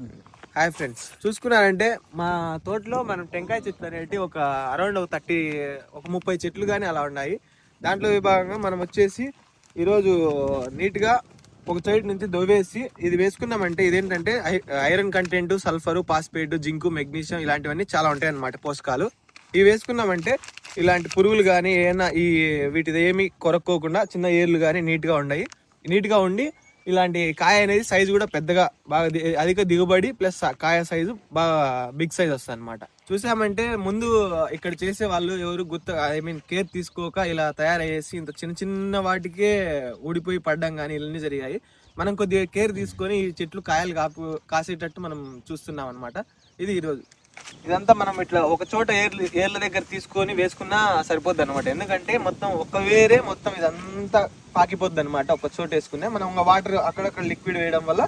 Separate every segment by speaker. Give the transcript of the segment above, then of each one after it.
Speaker 1: Hi friends. చూసుకున్నారంటే మా తోటలో మనం టెంకాయ చెట్లు అనేటి ఒక అరౌండ్ ఒక థర్టీ ఒక ముప్పై చెట్లు కానీ అలా ఉన్నాయి. దాంట్లో విభాగంగా మనం వచ్చేసి ఈరోజు నీట్గా ఒక సైడ్ నుంచి దొవేసి ఇది వేసుకున్నామంటే ఇదేంటంటే I- iron content sulphur phosphate zinc magnesium ఇలాంటివన్నీ చాలా ఉంటాయి అన్నమాట పోషకాలు. ఇవి వేసుకున్నామంటే ఇలాంటి పురుగులు కానీ ఏమైనా ఈ వీటిది ఏమి కొరక్కోకుండా చిన్న ఏర్లు కానీ నీట్గా ఉన్నాయి. నీట్గా ఉండి ఇలాంటి కాయ అనేది సైజు కూడా పెద్దగా బాగా అధిక దిగుబడి ప్లస్ కాయ సైజు బాగా బిగ్ సైజ్ వస్తుంది అనమాట చూసామంటే ముందు ఇక్కడ చేసే వాళ్ళు ఎవరు గుర్తు ఐ మీన్ కేర్ తీసుకోక ఇలా తయారయ్యేసి ఇంత చిన్న చిన్న వాటికే ఊడిపోయి పడ్డం కానీ ఇవన్నీ జరిగాయి. మనం కొద్దిగా కేర్ తీసుకొని ఈ చెట్లు కాయలు కాపు కాసేటట్టు మనం చూస్తున్నాం అనమాట ఇది ఈరోజు. ఇదంతా మనం ఇట్లా ఒక చోట ఏర్లు ఏర్ల దగ్గర తీసుకొని వేసుకున్నా సరిపోద్ది అనమాట ఎందుకంటే మొత్తం ఒక వేరే మొత్తం ఇదంతా పాకిపోద్ది అనమాట ఒక చోట వేసుకునే మనం ఇంకా వాటర్ అక్కడక్కడ లిక్విడ్ వేయడం వల్ల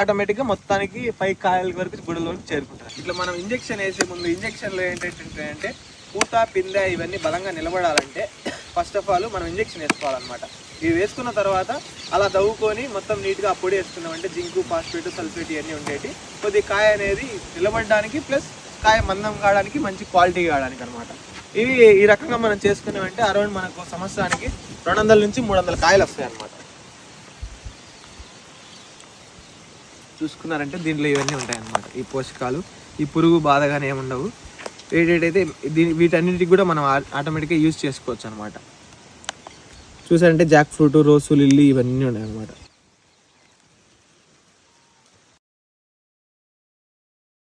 Speaker 1: ఆటోమేటిక్గా మొత్తానికి పై కాయల వరకు గుడిలోకి చేరుకుంటారు. ఇట్లా మనం ఇంజెక్షన్ వేసే ముందు ఇంజెక్షన్లో ఏంటంటే అంటే పూత పిందె ఇవన్నీ బలంగా నిలబడాలంటే ఫస్ట్ ఆఫ్ ఆల్ మనం ఇంజెక్షన్ వేసుకోవాలన్నమాట. ఇవి వేసుకున్న తర్వాత అలా దవ్వుకొని మొత్తం నీట్గా ఆ పొడి వేసుకున్నామంటే జింకు ఫాస్ఫేట్ సల్ఫేట్ ఇవన్నీ ఉండేటి. కొద్ది కాయ అనేది నిలబడడానికి ప్లస్ కాయ మందం కావడానికి మంచి క్వాలిటీ కావడానికి అనమాట ఇవి ఈ రకంగా మనం చేసుకున్నామంటే అరౌండ్ మనకు సంవత్సరానికి రెండు వందల నుంచి మూడు వందల కాయలు వస్తాయి అనమాట చూసుకున్నారంటే దీంట్లో ఇవన్నీ ఉంటాయన్నమాట ఈ పోషకాలు ఈ పురుగు బాధ కానీ ఏముండవు. ఏంటంటే దీని వీటన్నిటికి కూడా మనం ఆటోమేటిక్గా యూజ్ చేసుకోవచ్చు అనమాట చూసారంటే జాక్ ఫ్రూట్ రోసు లిల్లీ ఇవన్నీ ఉన్నాయి అనమాట